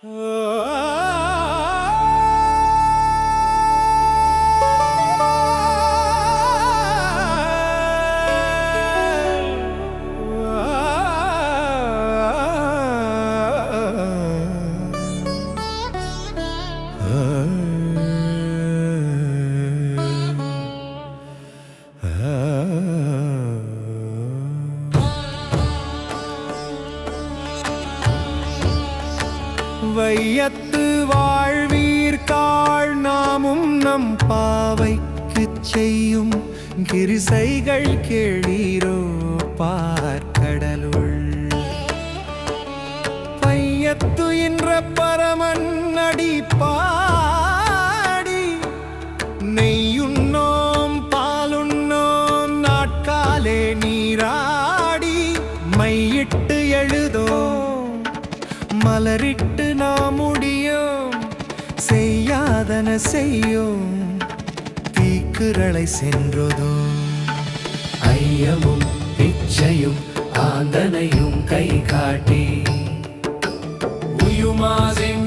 Uh... வையத்து வாழ்வீர்காள் நாமும் நம் பாவைக்கு செய்யும் கிரிசைகள் கேளீரோ பார்க்கடலுள். பையத்து என்ற பரமன் அடி பாடி நெய்யுண்ணோம் பாலுண்ணோம் நாட்காலே நீராடி மையிட்டு எழுதோ மலரிட்டு நாம் முடியும். செய்யாதன செய்யும். தீக்குறளை சென்றதோ ஐயமும் பிச்சையும் ஆந்தனையும் கை காட்டி. உயுமாசிங்